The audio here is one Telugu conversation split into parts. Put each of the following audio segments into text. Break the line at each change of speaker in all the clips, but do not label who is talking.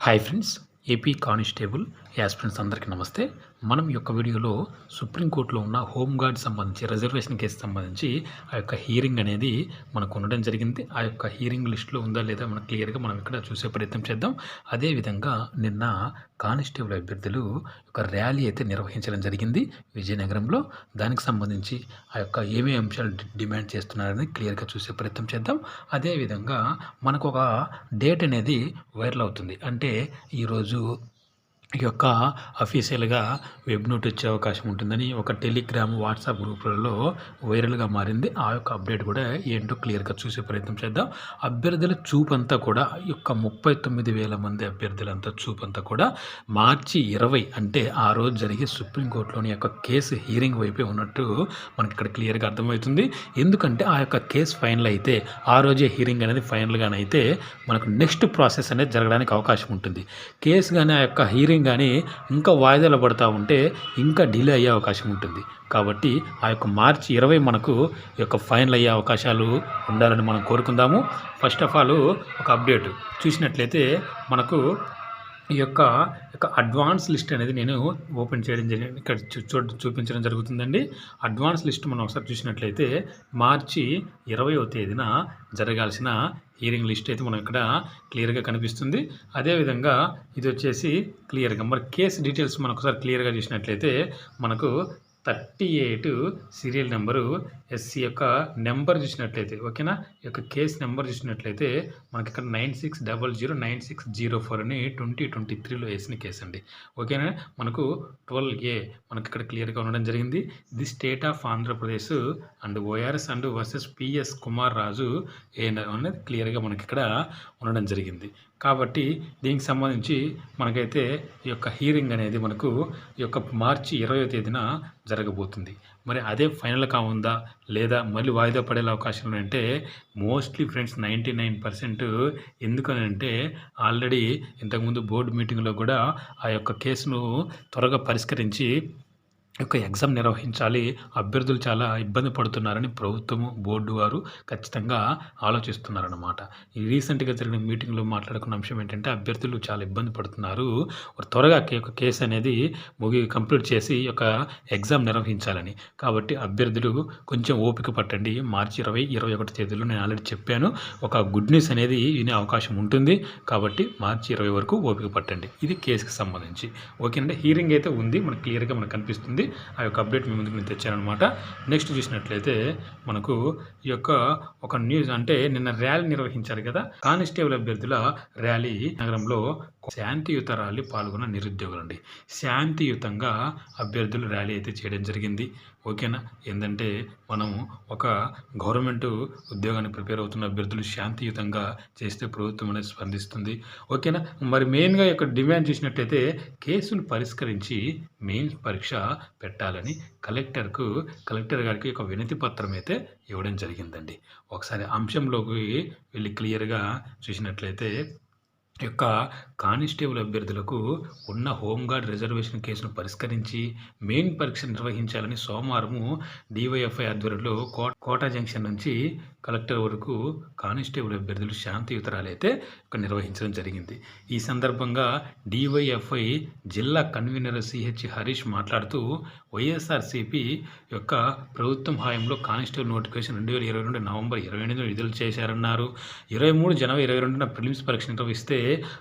Hi friends AP constable aspirants అందరికీ నమస్తే. మనం యొక్క వీడియోలో సుప్రీంకోర్టులో ఉన్న హోంగార్డ్ సంబంధించి రిజర్వేషన్ కేసు సంబంధించి ఆ యొక్క హీరింగ్ అనేది మనకు ఉండడం జరిగింది. ఆ యొక్క హీరింగ్ లిస్టులో ఉందా లేదా మనం క్లియర్గా మనం ఇక్కడ చూసే ప్రయత్నం చేద్దాం. అదేవిధంగా నిన్న కానిస్టేబుల్ అభ్యర్థులు ఒక ర్యాలీ అయితే నిర్వహించడం జరిగింది విజయనగరంలో. దానికి సంబంధించి ఆ యొక్క ఏమేమి అంశాలు డిమాండ్ చేస్తున్నారని క్లియర్గా చూసే ప్రయత్నం చేద్దాం. అదేవిధంగా మనకు ఒక డేట్ అనేది వైరల్ అవుతుంది. అంటే ఈరోజు యొక్క అఫీషియల్గా వెబ్ నోట్ ఇచ్చే అవకాశం ఉంటుందని ఒక టెలిగ్రామ్ వాట్సాప్ గ్రూపులలో వైరల్గా మారింది. ఆ యొక్క అప్డేట్ కూడా ఏంటో క్లియర్గా చూసే ప్రయత్నం చేద్దాం. అభ్యర్థుల చూపంతా కూడా ఈ యొక్క ముప్పై తొమ్మిది వేల మంది అభ్యర్థులంతా చూపంతా కూడా మార్చి ఇరవై అంటే ఆ రోజు జరిగే సుప్రీంకోర్టులోని యొక్క కేసు హీరింగ్ వైపే ఉన్నట్టు మనకి ఇక్కడ క్లియర్గా అర్థమవుతుంది. ఎందుకంటే ఆ యొక్క కేసు ఫైనల్ అయితే ఆ రోజే హీరింగ్ అనేది ఫైనల్గానైతే మనకు నెక్స్ట్ ప్రాసెస్ అనేది జరగడానికి అవకాశం ఉంటుంది. కేసు కానీ ఆ యొక్క హీరింగ్ కానీ ఇంకా వాయిదాలు పడుతూ ఉంటే ఇంకా డిలే అయ్యే అవకాశం ఉంటుంది. కాబట్టి ఆ యొక్క మార్చి ఇరవై మనకు ఈ యొక్క ఫైనల్ అయ్యే అవకాశాలు ఉండాలని మనం కోరుకుందాము. ఫస్ట్ ఆఫ్ ఆల్ ఒక అప్డేట్ చూసినట్లయితే మనకు ఈ యొక్క యొక్క అడ్వాన్స్ లిస్ట్ అనేది నేను ఓపెన్ చేయడం జరిగింది. ఇక్కడ చూ చూ- చూపించడం జరుగుతుందండి. అడ్వాన్స్ లిస్ట్ మనం ఒకసారి చూసినట్లయితే మార్చి ఇరవయో తేదీన జరగాల్సిన హీరింగ్ లిస్ట్ అయితే మనం ఇక్కడ క్లియర్గా కనిపిస్తుంది. అదేవిధంగా ఇది వచ్చేసి క్లియర్గా మరి కేసు డీటెయిల్స్ మనం ఒకసారి క్లియర్గా చూసినట్లయితే మనకు thirty eight serial number SC యొక్క నెంబర్ చూసినట్లయితే ఓకేనా? ఈ యొక్క కేసు నెంబర్ చూసినట్లయితే మనకి ఇక్కడ nine six double zero nine six zero four అని ట్వంటీ ట్వంటీ త్రీలో వేసిన కేసు అండి. ఓకేనా? మనకు ట్వెల్వ్ ఏ మనకి ఇక్కడ క్లియర్గా ఉండడం జరిగింది. The state of Andhra Pradesh and ORS and versus PS Kumar Raju ఏ అనేది క్లియర్గా మనకి ఇక్కడ ఉండడం జరిగింది. కాబట్టి దీనికి సంబంధించి మనకైతే ఈ యొక్క హీరింగ్ అనేది మనకు ఈ యొక్క మార్చి ఇరవై తేదీన జరగబోతుంది. మరి అదే ఫైనల్ ఉందా? లేదా మళ్ళీ వాయిదా పడే అవకాశాలు అంటే mostly friends ninety nine percent ఎందుకనంటే ఆల్రెడీ ఇంతకుముందు బోర్డు మీటింగ్లో కూడా ఆ యొక్క కేసును త్వరగా పరిష్కరించి యొక్క ఎగ్జామ్ నిర్వహించాలి. అభ్యర్థులు చాలా ఇబ్బంది పడుతున్నారని ప్రభుత్వము బోర్డు వారు ఖచ్చితంగా ఆలోచిస్తున్నారన్నమాట. ఈ రీసెంట్గా జరిగిన మీటింగ్లో మాట్లాడుకున్న అంశం ఏంటంటే అభ్యర్థులు చాలా ఇబ్బంది పడుతున్నారు. వారు త్వరగా యొక్క కేసు అనేది ముగి కంప్లీట్ చేసి ఒక యొక్క ఎగ్జామ్ నిర్వహించాలని. కాబట్టి అభ్యర్థులు కొంచెం ఓపిక పట్టండి. మార్చి ఇరవై ఇరవై ఒకటి తేదీలో నేను ఆల్రెడీ చెప్పాను. ఒక గుడ్ న్యూస్ అనేది వినే అవకాశం ఉంటుంది. కాబట్టి మార్చి ఇరవై వరకు ఓపిక పట్టండి. ఇది కేసుకి సంబంధించి. ఓకేనండి? హీరింగ్ అయితే ఉంది. మనకు క్లియర్గా మనకు కనిపిస్తుంది. ఆ యొక్క అప్డేట్ మీ ముందుకు నేను తెచ్చానమాట నెక్స్ట్ చూసినట్లయితే మనకు ఈ యొక్క ఒక న్యూస్ అంటే నిన్న ర్యాలీ నిర్వహించారు కదా. కానిస్టేబుల్ అభ్యర్థుల ర్యాలీ నగరంలో శాంతియుత ర్యాలీ పాల్గొన్న నిరుద్యోగులండి. శాంతియుతంగా అభ్యర్థులు ర్యాలీ అయితే చేయడం జరిగింది. ఓకేనా? ఏంటంటే మనం ఒక గవర్నమెంట్ ఉద్యోగాన్ని ప్రిపేర్ అవుతున్న అభ్యర్థులు శాంతియుతంగా చేస్తే ప్రభుత్వం అనేది స్పందిస్తుంది. ఓకేనా? మరి మెయిన్గా ఇక్కడ డిమాండ్ చేసినట్లయితే కేసులు పరిష్కరించి మెయిన్ పరీక్ష పెట్టాలని కలెక్టర్కు కలెక్టర్ గారికి ఒక వినతి పత్రం అయితే ఇవ్వడం జరిగిందండి. ఒకసారి అంశంలోకి వెళ్ళి క్లియర్గా చూసినట్లయితే యొక్క కానిస్టేబుల్ అభ్యర్థులకు ఉన్న హోంగార్డ్ రిజర్వేషన్ కేసును పరిష్కరించి మెయిన్ పరీక్ష నిర్వహించాలని సోమవారము డివైఎఫ్ఐ ఆధ్వర్యంలో కో- కోటా జంక్షన్ నుంచి కలెక్టర్ వరకు కానిస్టేబుల్ అభ్యర్థులు శాంతియుత ర్యాలీ అయితే ఇక్కడ నిర్వహించడం జరిగింది. ఈ సందర్భంగా డివైఎఫ్ఐ జిల్లా కన్వీనర్ సిహెచ్ హరీష్ మాట్లాడుతూ వైఎస్ఆర్సీపీ యొక్క ప్రభుత్వం హాయంలో కానిస్టేబుల్ నోటిఫికేషన్ రెండు వేల ఇరవై రెండు నవంబర్ ఇరవై ఎనిమిదిన విడుదల చేశారన్నారు. ఇరవై మూడు జనవరి ఇరవై రెండున ప్రిలిమ్స్ పరీక్ష నిర్వహిస్తే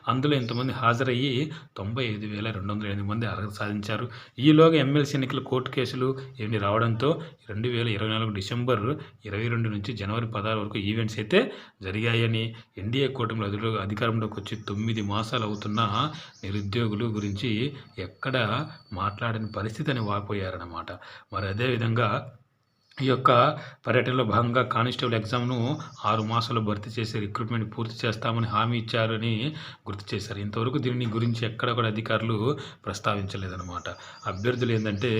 అందులో ఇంతమంది హాజరయ్యి తొంభై ఐదు వేల రెండు వందల ఎనిమిది మంది అర్హత సాధించారు. ఈలోగా ఎమ్మెల్సీ ఎన్నికల కోర్టు కేసులు ఇవన్నీ రావడంతో రెండు వేల ఇరవై నాలుగు డిసెంబర్ ఇరవై రెండు నుంచి జనవరి పదహారు వరకు ఈవెంట్స్ అయితే జరిగాయని ఎన్డీఏ కూటమిలో అధిలో అధికారంలోకి వచ్చి తొమ్మిది మాసాలు అవుతున్న నిరుద్యోగులు గురించి ఎక్కడ మాట్లాడని పరిస్థితి అని వాపోయారన్నమాట. మరి అదేవిధంగా ఈ యొక్క పర్యటనలో భాగంగా కానిస్టేబుల్ ఎగ్జామ్ను ఆరు మాసాలు భర్తీ చేసే రిక్రూట్మెంట్ పూర్తి చేస్తామని హామీ ఇచ్చారని గుర్తు చేశారు. ఇంతవరకు దీని గురించి ఎక్కడ కూడా అధికారులు ప్రస్తావించలేదన్నమాట. అభ్యర్థులు ఏంటంటే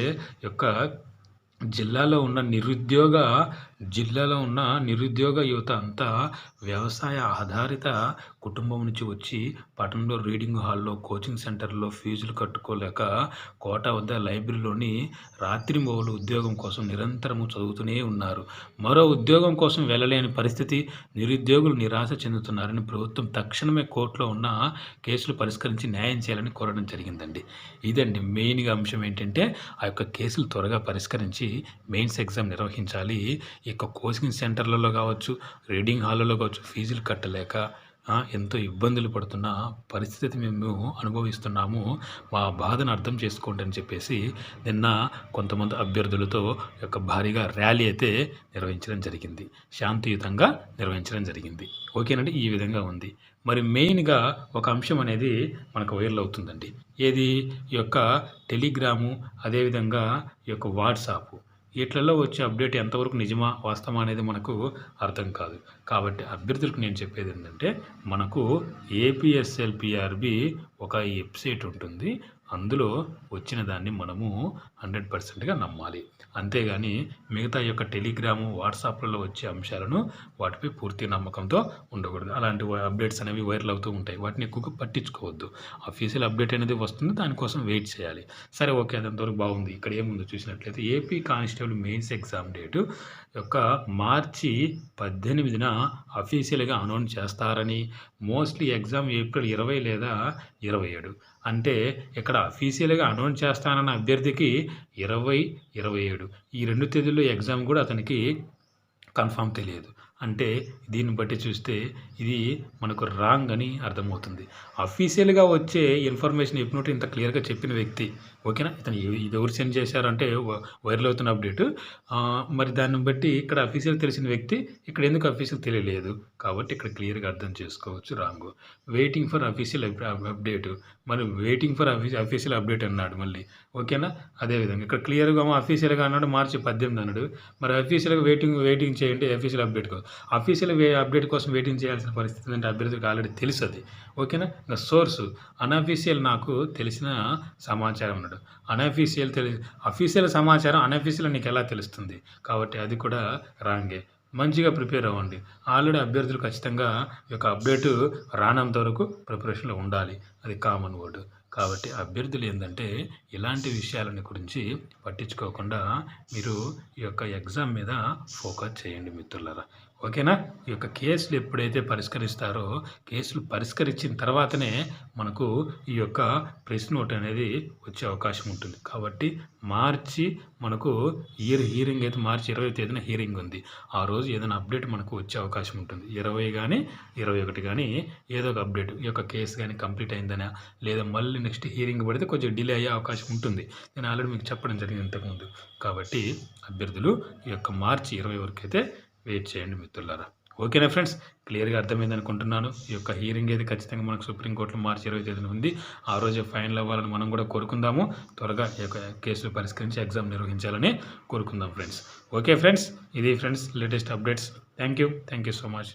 యొక్క జిల్లాలో ఉన్న నిరుద్యోగ జిల్లాలో ఉన్న నిరుద్యోగ యువత అంతా వ్యవసాయ ఆధారిత కుటుంబం నుంచి వచ్చి పట్టణంలో రీడింగ్ హాల్లో కోచింగ్ సెంటర్లో ఫీజులు కట్టుకోలేక కోట వద్ద లైబ్రరీలోని రాత్రి ఉద్యోగం కోసం నిరంతరము చదువుతూనే ఉన్నారు. మరో ఉద్యోగం కోసం వెళ్ళలేని పరిస్థితి నిరుద్యోగులు నిరాశ చెందుతున్నారని ప్రభుత్వం తక్షణమే కోర్టులో ఉన్న కేసులు పరిష్కరించి న్యాయం చేయాలని కోరడం జరిగిందండి. ఇదండి మెయిన్గా అంశం ఏంటంటే ఆ యొక్క కేసులు త్వరగా పరిష్కరించి మెయిన్స్ ఎగ్జామ్ నిర్వహించాలి. ఈ యొక్క కోచింగ్ సెంటర్లలో కావచ్చు రీడింగ్ హాల్లో కావచ్చు ఫీజులు కట్టలేక ఎంతో ఇబ్బందులు పడుతున్న పరిస్థితి మేము అనుభవిస్తున్నాము. మా బాధను అర్థం చేసుకోండి అని చెప్పేసి నిన్న కొంతమంది అభ్యర్థులతో యొక్క భారీగా ర్యాలీ అయితే నిర్వహించడం జరిగింది. శాంతియుతంగా నిర్వహించడం జరిగింది. ఓకేనండి? ఈ విధంగా ఉంది. మరి మెయిన్గా ఒక అంశం అనేది మనకు వైరల్ అవుతుందండి. ఏది? ఈ యొక్క టెలిగ్రాము అదేవిధంగా ఈ యొక్క వాట్సాప్. వీటిలలో వచ్చే అప్డేట్ ఎంతవరకు నిజమా వాస్తవమా అనేది మనకు అర్థం కాదు. కాబట్టి అభ్యర్థులకు నేను చెప్పేది ఏంటంటే మనకు ఏపీఎస్ఎల్పిఆర్బి ఒక వెబ్సైట్ ఉంటుంది. అందులో వచ్చిన దాన్ని మనము హండ్రెడ్ పర్సెంట్గా నమ్మాలి. అంతేగాని మిగతా యొక్క టెలిగ్రాము వాట్సాప్లలో వచ్చే అంశాలను వాటిపై పూర్తి నమ్మకంతో ఉండకూడదు. అలాంటి అప్డేట్స్ అనేవి వైరల్ అవుతూ ఉంటాయి. వాటిని ఎక్కువగా పట్టించుకోవద్దు. అఫీషియల్ అప్డేట్ అనేది వస్తుంది. దానికోసం వెయిట్ చేయాలి. సరే ఓకే అదంతవరకు బాగుంది. ఇక్కడ ఏముందో చూసినట్లయితే AP constable mains exam date యొక్క మార్చి పద్దెనిమిదిన అఫీషియల్గా అనౌన్స్ చేస్తారని మోస్ట్లీ ఎగ్జామ్ ఏప్రిల్ ఇరవై లేదా ఇరవై ఏడు. అంటే ఇక్కడ అఫీషియల్గా అనౌన్స్ చేస్తానన్న అభ్యర్థికి ఇరవై ఇరవై ఏడు. ఈ రెండు తేదీల్లో ఎగ్జామ్ కూడా అతనికి కన్ఫామ్ తెలియదు. అంటే దీన్ని బట్టి చూస్తే ఇది మనకు రాంగ్ అని అర్థమవుతుంది. అఫీషియల్గా వచ్చే ఇన్ఫర్మేషన్ ఎప్పుడు ఇంత క్లియర్గా చెప్పిన వ్యక్తి ఓకేనా? ఇతను ఇది ఎవరు సెండ్ చేశారంటే వ- వైరల్ అవుతున్న అప్డేట్ మరి దాన్ని బట్టి ఇక్కడ అఫీషియల్ తెలిసిన వ్యక్తి ఇక్కడ ఎందుకు అఫీషియల్ తెలియలేదు? కాబట్టి ఇక్కడ క్లియర్గా అర్థం చేసుకోవచ్చు wrong. Waiting for official update మరి waiting for offi official update అన్నాడు మళ్ళీ ఓకేనా? అదేవిధంగా ఇక్కడ క్లియర్గా అఫీషియల్గా అన్నాడు మార్చి పద్దెనిమిది అన్నాడు. మరి అఫీషియల్గా వెయిటింగ్ వెయిటింగ్ చేయండి అఫీషియల్ అప్డేట్ కాదు అఫీషియల్ వే అప్డేట్ కోసం వెయిటింగ్ చేయాల్సిన పరిస్థితి అంటే అభ్యర్థులకు ఆల్రెడీ తెలుసు అది ఓకేనా ఇంకా సోర్సు అనఫీషియల్ నాకు తెలిసిన సమాచారం ఉన్నాడు. అనఫీషియల్ తెలి అఫీషియల్ సమాచారం అనఫీషియల్ నీకు ఎలా తెలుస్తుంది? కాబట్టి అది కూడా రాంగే. మంచిగా ప్రిపేర్ అవ్వండి. ఆల్రెడీ అభ్యర్థులు ఖచ్చితంగా ఈ యొక్క అప్డేటు రానంత వరకు ప్రిపరేషన్లో ఉండాలి. అది కామన్ వర్డ్ కాబట్టి అభ్యర్థులు ఏంటంటే ఇలాంటి విషయాలని గురించి పట్టించుకోకుండా మీరు ఈ యొక్క ఎగ్జామ్ మీద ఫోకస్ చేయండి మిత్రులరా. ఓకేనా? ఈ యొక్క కేసులు ఎప్పుడైతే పరిష్కరిస్తారో కేసులు పరిష్కరించిన తర్వాతనే మనకు ఈ యొక్క ప్రెస్ నోట్ అనేది వచ్చే అవకాశం ఉంటుంది. కాబట్టి మార్చి మనకు ఇయర్ హీరింగ్ అయితే మార్చి ఇరవై తేదీన హీరింగ్ ఉంది. ఆ రోజు ఏదైనా అప్డేట్ మనకు వచ్చే అవకాశం ఉంటుంది. ఇరవై కానీ ఇరవై ఒకటి కానీ ఏదో ఒక అప్డేట్ ఈ యొక్క కేసు కానీ కంప్లీట్ అయిందనా? లేదా మళ్ళీ నెక్స్ట్ హీరింగ్ పడితే కొంచెం డిలే అయ్యే అవకాశం ఉంటుంది. నేను ఆల్రెడీ మీకు చెప్పడం జరిగింది ఇంతకుముందు. కాబట్టి అభ్యర్థులు ఈ యొక్క మార్చి ఇరవై వరకు అయితే వెయిట్ చేయండి మిత్రులారా. ఓకేనా ఫ్రెండ్స్? క్లియర్గా అర్థమైంది అనుకుంటున్నాను. ఈ యొక్క హీరింగ్ అయితే ఖచ్చితంగా మనకు సుప్రీంకోర్టులో మార్చి ఇరవై తేదీన ఉంది. ఆ రోజు ఫైనల్ అవ్వాలని మనం కూడా కోరుకుందాము. త్వరగా ఈ యొక్క కేసు పరిష్కరించి ఎగ్జామ్ నిర్వహించాలని కోరుకుందాం ఫ్రెండ్స్. Okay friends? ఇది friends latest updates. Thank you. Thank you so much.